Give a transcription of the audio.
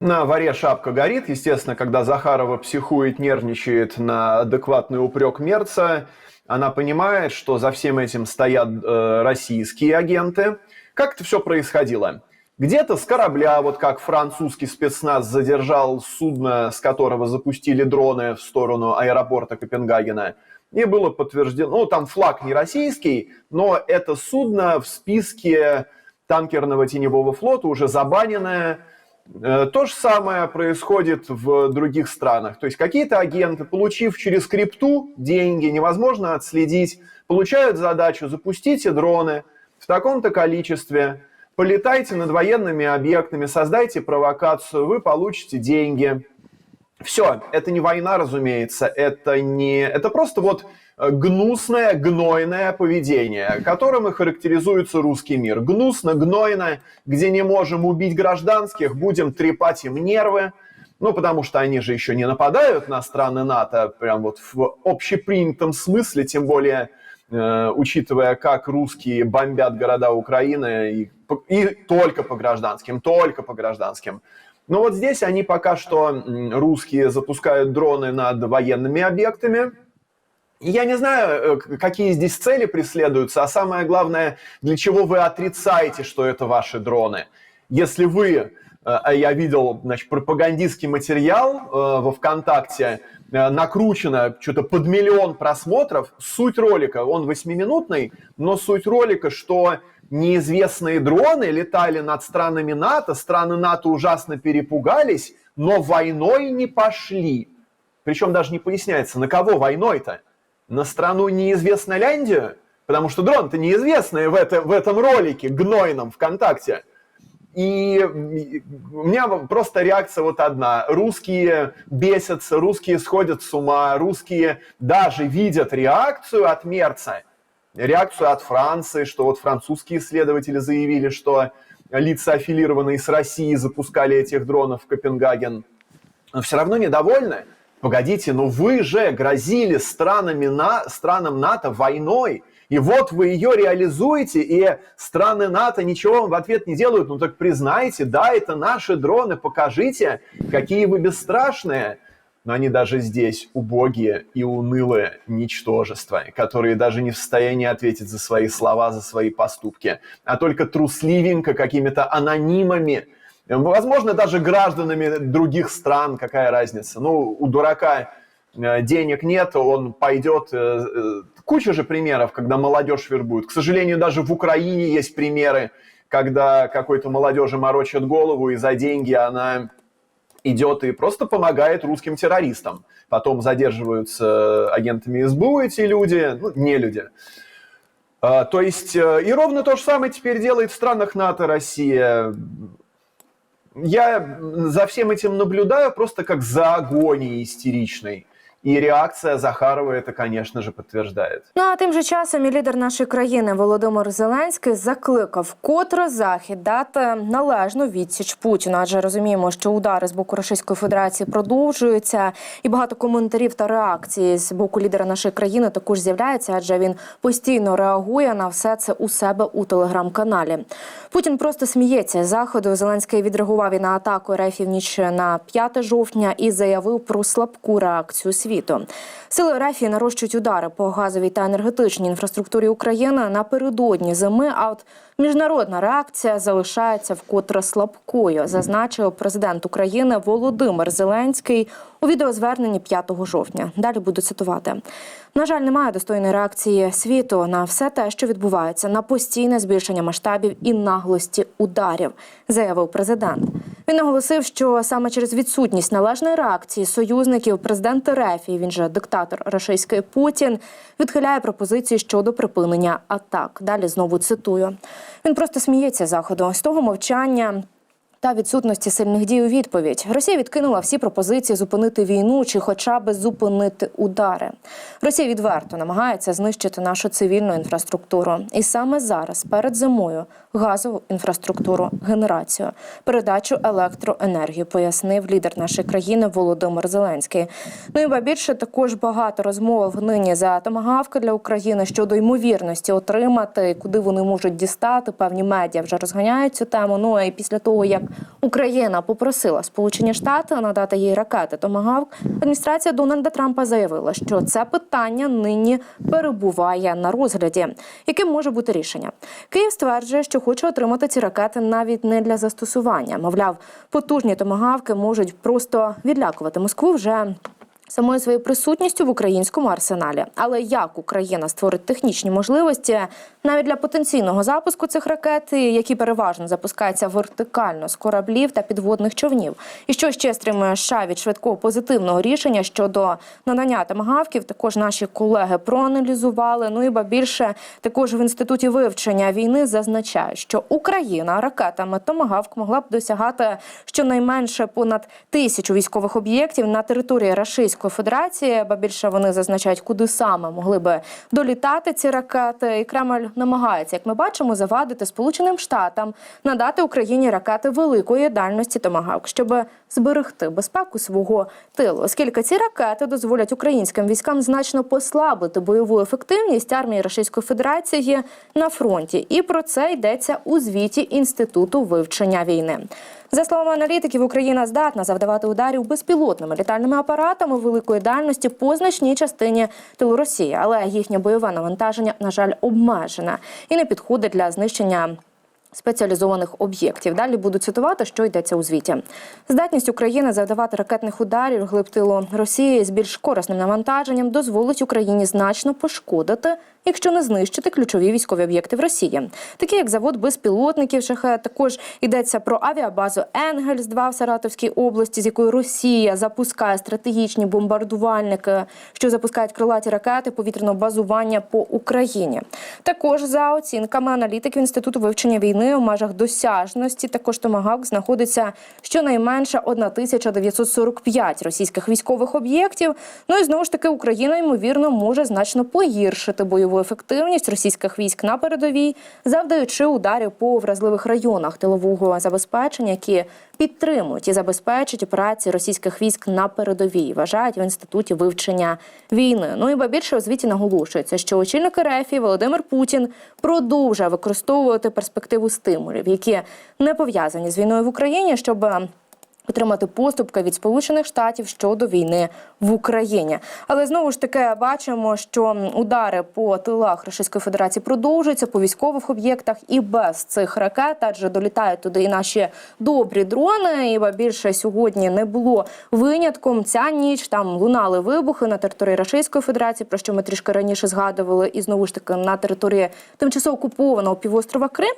На варе шапка горит. Естественно, когда Захарова психует, нервничает на адекватный упрек Мерца, она понимает, что за всем этим стоят э, российские агенты. Как это все происходило? Где-то с корабля, вот как французский спецназ задержал судно, с которого запустили дроны в сторону аэропорта Копенгагена, и было подтверждено, ну там флаг не российский, но это судно в списке танкерного теневого флота уже забаненное, То же самое происходит в других странах. То есть какие-то агенты, получив через крипту деньги, невозможно отследить, получают задачу «запустите дроны в таком-то количестве, полетайте над военными объектами, создайте провокацию, вы получите деньги». Все, это не война, разумеется, это не... Это просто вот э, гнусное, гнойное поведение, которым и характеризуется русский мир. Гнусно, гнойно, где не можем убить гражданских, будем трепать им нервы, ну, потому что они же еще не нападают на страны НАТО, прям вот в общепринятом смысле, тем более э, учитывая, как русские бомбят города Украины и, и только по гражданским, только по гражданским. Но вот здесь они пока что, русские, запускают дроны над военными объектами. Я не знаю, э, какие здесь цели преследуются, а самое главное, для чего вы отрицаете, что это ваши дроны. Если вы, э, а я видел, значит, пропагандистский материал э, во ВКонтакте, э, накручено что-то под миллион просмотров, суть ролика, он восьмиминутный, но суть ролика, что неизвестные дроны летали над странами НАТО, страны НАТО ужасно перепугались, но войной не пошли. Причем даже не поясняется, на кого войной-то? На страну неизвестно Ляндию? Потому что дрон-то неизвестный в, это, в этом ролике гнойном ВКонтакте. И у меня просто реакция вот одна. Русские бесятся, русские сходят с ума, русские даже видят реакцию от Мерца, реакцию от Франции, что вот французские исследователи заявили, что лица, аффилированные с Россией, запускали этих дронов в Копенгаген. Но все равно недовольны. Погодите, ну вы же грозили странами на, странам НАТО войной. И вот вы ее реализуете, и страны НАТО ничего вам в ответ не делают. Ну так признайте, да, это наши дроны, покажите, какие вы бесстрашные. Но они даже здесь убогие и унылые ничтожества, которые даже не в состоянии ответить за свои слова, за свои поступки, а только трусливенько какими-то анонимами, возможно, даже гражданами других стран, какая разница. Ну, у дурака э, денег нет, он пойдет... э, э, Куча же примеров, когда молодежь вербуют. К сожалению, даже в Украине есть примеры, когда какой-то молодежи морочат голову, и за деньги она идет и просто помогает русским террористам. Потом задерживаются агентами СБУ эти люди, ну, не люди. То есть, и ровно то же самое теперь делает в странах НАТО Россия. Я за всем этим наблюдаю просто как за агонией истеричной. И реакция Захарова это, конечно же, подтверждает. Ну а тим же часом і лідер нашої країни Володимир Зеленський закликав вкотре захід дати належну відсіч Путіну. Адже розуміємо, що удари з боку Російської Федерації продовжуються, і багато коментарів та реакцій з боку лідера нашої країни також з'являється, адже він постійно реагує на все це у себе у телеграм-каналі. Путін просто сміється з заходу. Зеленський відреагував і на атаку РФ ніч на 5 жовтня і заявив про слабку реакцію світу. Сили РФ нарощують удари по газовій та енергетичній інфраструктурі України напередодні зими. А от міжнародна реакція залишається вкотре слабкою, зазначив президент України Володимир Зеленський у відеозверненні 5 жовтня. Далі буду цитувати. На жаль, немає достойної реакції світу на все те, що відбувається, на постійне збільшення масштабів і наглості ударів, заявив президент. Він наголосив, що саме через відсутність належної реакції союзників президент і він же диктатор рашистський Путін, відхиляє пропозиції щодо припинення атак. Далі знову цитую. Він просто сміється заходу з того мовчання та відсутності сильних дій у відповідь. Росія відкинула всі пропозиції зупинити війну чи, хоча б зупинити удари. Росія відверто намагається знищити нашу цивільну інфраструктуру, і саме зараз, перед зимою, газову інфраструктуру, генерацію, передачу електроенергії, пояснив лідер нашої країни Володимир Зеленський. Ну і ба більше також багато розмов нині за томагавки для України щодо ймовірності отримати, куди вони можуть дістати. Певні медіа вже розганяють цю тему. Ну і після того як Україна попросила Сполучені Штати надати їй ракети Томагавк, адміністрація Дональда Трампа заявила, що це питання нині перебуває на розгляді. Яким може бути рішення? Київ стверджує, що хоче отримати ці ракети навіть не для застосування. Мовляв, потужні томагавки можуть просто відлякувати Москву вже самою своєю присутністю в українському арсеналі. Але як Україна створить технічні можливості навіть для потенційного запуску цих ракет, які переважно запускаються вертикально з кораблів та підводних човнів, і що ще стримує США від швидкого позитивного рішення щодо надання томагавків, також наші колеги проаналізували. Ну і ба більше також в інституті вивчення війни зазначають, що Україна ракетами томагавк могла б досягати щонайменше понад тисячу військових об'єктів на території Рашистської Федерації, ба більше вони зазначають, куди саме могли би долітати ці ракети. І Кремль намагається, як ми бачимо, завадити Сполученим Штатам надати Україні ракети великої дальності Томагавк, щоб зберегти безпеку свого тилу, оскільки ці ракети дозволять українським військам значно послабити бойову ефективність армії Російської Федерації на фронті. І про це йдеться у звіті інституту вивчення війни. За словами аналітиків, Україна здатна завдавати ударів безпілотними літальними апаратами великої дальності по значній частині тилу Росії, але їхнє бойове навантаження, на жаль, обмежене і не підходить для знищення. Спеціалізованих об'єктів далі буду цитувати, що йдеться у звіті. Здатність України завдавати ракетних ударів глиб тилу Росії з більш корисним навантаженням дозволить Україні значно пошкодити, якщо не знищити ключові військові об'єкти в Росії, такі як завод безпілотників Шахет. Також йдеться про авіабазу Енгельс 2 в Саратовській області, з якої Росія запускає стратегічні бомбардувальники, що запускають крилаті ракети повітряного базування по Україні. Також за оцінками аналітиків інституту вивчення війни у межах досяжності також Томагавк знаходиться щонайменше 1945 російських військових об'єктів. Ну і знову ж таки Україна ймовірно може значно погіршити бойову ефективність російських військ на передовій, завдаючи ударів по вразливих районах тилового забезпечення, які підтримують і забезпечать операції російських військ на передовій. Вважають в інституті вивчення війни. Ну і ба більше у звіті наголошується, що очільник РФ Володимир Путін продовжує використовувати перспективу стимулів, які не пов'язані з війною в Україні, щоб отримати поступки від Сполучених Штатів щодо війни в Україні. Але знову ж таки бачимо, що удари по тилах Російської Федерації продовжуються по військових об'єктах і без цих ракет, адже долітають туди і наші добрі дрони. І більше сьогодні не було винятком. Ця ніч там лунали вибухи на території Російської Федерації, про що ми трішки раніше згадували, і знову ж таки на території тимчасово окупованого півострова Крим.